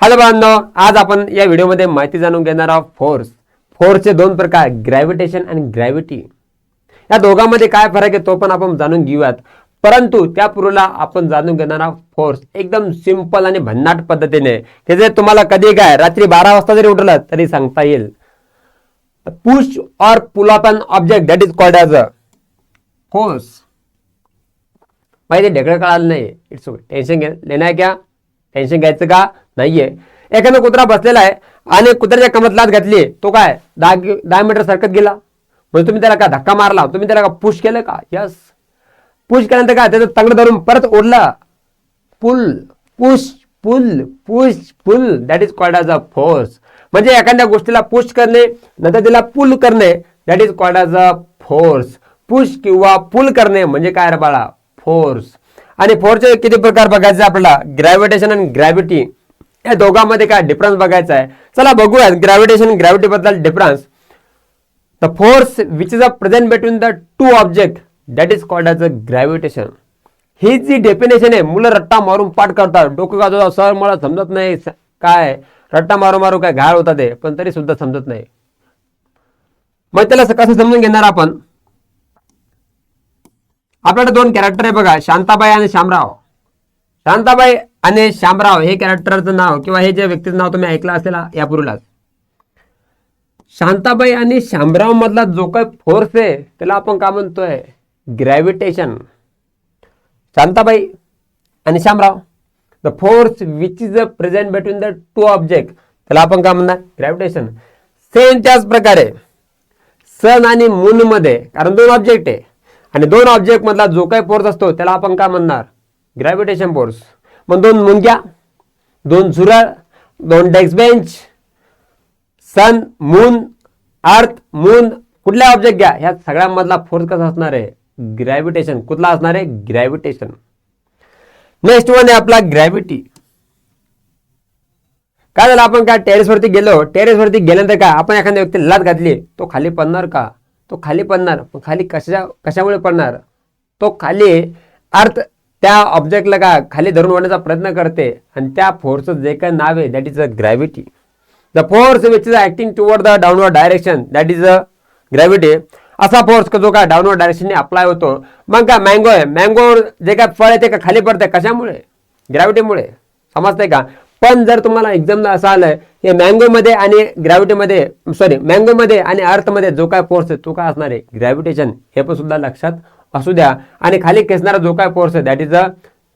Hello बांधव आज आपण या व्हिडिओमध्ये माहिती जाणून घेणार आहोत फोर्स. फोर्सचे दोन प्रकार ग्रॅव्हिटेशन आणि ग्रॅव्हिटी. या दोघांमध्ये काय फरक आहे तो पण आपण जाणून घेऊयात. परंतु त्यापूर्वीला आपण जाणून घेणार आहोत फोर्स. एकदम सिंपल आणि भन्नाट पद्धतीने. हे जे तुम्हाला कधी काय रात्री बारा वाजता जरी उठलं तरी सांगता येईल. पुश और pull up an object that is called as a force माहिती ढेकळं कळालं नाही. इट्स ओके टेन्शन घ्या. लेना क्या टेन्शन घ्यायचं का? नाहीये. एखादा कुत्रा बसलेला आहे आणि कुत्र्याच्या कमत लात घातली तो काय? दहा दहा मीटर सरकत गेला. म्हणजे तुम्ही त्याला का धक्का मारला? तुम्ही त्याला का पुश केलं का? यस पुश केल्यानंतर काय? त्याचं तंगड धरून परत ओढला. Pull push pull push pull that is called as a force म्हणजे एखाद्या गोष्टीला पुश करणे नंतर तिला पुल करणे that is called as a force push किंवा पुल करणे म्हणजे काय रे बाळा? फोर्स आणि फोर्सचे किती प्रकार बघायचे आपल्याला? ग्रॅव्हिटेशन अँड ग्रॅव्हिटी या दोघांमध्ये काय डिफरन्स बघायचा आहे? चला बघूयात ग्रॅव्हिटेशन ग्रॅव्हिटी बद्दल difference the force which is a present between the two object that is called as a gravitation ही जी डेफिनेशन आहे मुलं रट्टा मारून पाठ करतात. डोकं गाजवतात. सर मला समजत नाही काय? रट्टा मारू मारू काय घाळ होता ते पण तरी सुद्धा समजत नाही. मग त्याला कसं समजून घेणार आपण? आपल्याकडे दोन कॅरेक्टर आहे बघा शांताबाई आणि शामराव. शांताबाई आणि श्यामराव हे कॅरेक्टरचं नाव किंवा हे जे व्यक्तीचं नाव तुम्ही ऐकलं असेल यापूर्वीलाच शांताबाई आणि शामराव मधला जो काही फोर्स आहे त्याला आपण काय म्हणतोय? ग्रॅव्हिटेशन शांताबाई आणि Shyamrao the force which is a present between the two object त्याला आपण काय म्हणणार? ग्रॅव्हिटेशन सेम त्याच प्रकारे सन आणि मून मध्ये कारण दोन ऑब्जेक्ट आहे. आणि दोन ऑब्जेक्ट मधला जो काही फोर्स असतो त्याला आपण काय म्हणणार? ग्रॅव्हिटेशन फोर्स मग दोन मुंग्या दोन झुरळ दोन desk bench sun moon earth moon कुठल्या ऑब्जेक्ट घ्या? ह्या सगळ्यांमधला फोर्स कसा असणार आहे? ग्रॅव्हिटेशन कुठला असणार आहे? ग्रॅव्हिटेशन नेक्स्ट वन आहे आपला ग्रॅव्हिटी काय झालं? आपण काय टेरेसवरती गेलो? टेरेसवरती गेल्यानंतर काय? आपण एखाद्या व्यक्ती लात घातली तो खाली पडणार का? तो खाली पडणार. पण खाली कशा कशामुळे पडणार? तो खाली अर्थ त्या ऑब्जेक्टला का खाली धरून ओढण्याचा प्रयत्न करते आणि त्या फोर्सचं जे काय नाव आहे that is a gravity the force which is acting toward the downward direction that is a gravity असा फोर्स जो काय डाऊनवर्ड डायरेक्शनने अप्लाय होतो. मग का मँगो आहे. मँगोवर जे काय फळ आहे ते का खाली पडतंय? कशामुळे? ग्रॅव्हिटीमुळे समजतंय का? पण जर तुम्हाला एक्झामला असं आलं की मँगोमध्ये आणि ग्रॅव्हिटीमध्ये सॉरी मँगोमध्ये आणि अर्थमध्ये जो काय फोर्स आहे तो काय असणार आहे? ग्रॅव्हिटेशन हे पण सुद्धा लक्षात असू द्या. आणि खाली खेचणारा जो काय फोर्स आहे दॅट इज अ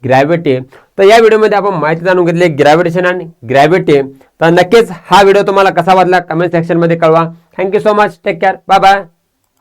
ग्रॅव्हिटी तर या व्हिडिओमध्ये आपण माहिती जाणून घेतली ग्रॅव्हिटेशन आणि ग्रॅव्हिटी तर नक्कीच हा व्हिडिओ तुम्हाला कसा वाटला कमेंट सेक्शनमध्ये कळवा. Thank you so much take care bye bye